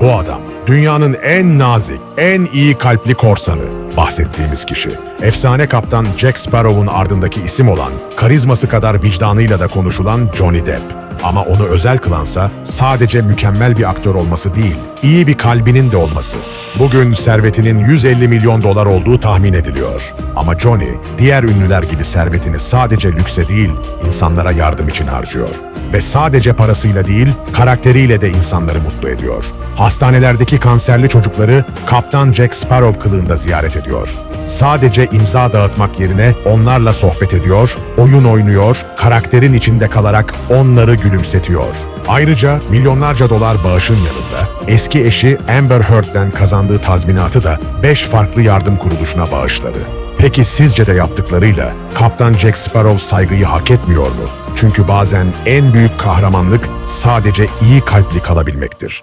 Bu adam dünyanın en nazik, en iyi kalpli korsanı. Bahsettiğimiz kişi. Efsane kaptan Jack Sparrow'un ardındaki isim olan, karizması kadar vicdanıyla da konuşulan Johnny Depp. Ama onu özel kılansa sadece mükemmel bir aktör olması değil, iyi bir kalbinin de olması. Bugün servetinin 150 milyon dolar olduğu tahmin ediliyor. Ama Johnny, diğer ünlüler gibi servetini sadece lükse değil, insanlara yardım için harcıyor. Ve sadece parasıyla değil, karakteriyle de insanları mutlu ediyor. Hastanelerdeki kanserli çocukları Kaptan Jack Sparrow kılığında ziyaret ediyor. Sadece imza dağıtmak yerine onlarla sohbet ediyor, oyun oynuyor, karakterin içinde kalarak onları gülümsetiyor. Ayrıca milyonlarca dolar bağışın yanında eski eşi Amber Heard'den kazandığı tazminatı da 5 farklı yardım kuruluşuna bağışladı. Peki sizce de yaptıklarıyla Kaptan Jack Sparrow saygıyı hak etmiyor mu? Çünkü bazen en büyük kahramanlık sadece iyi kalpli kalabilmektir.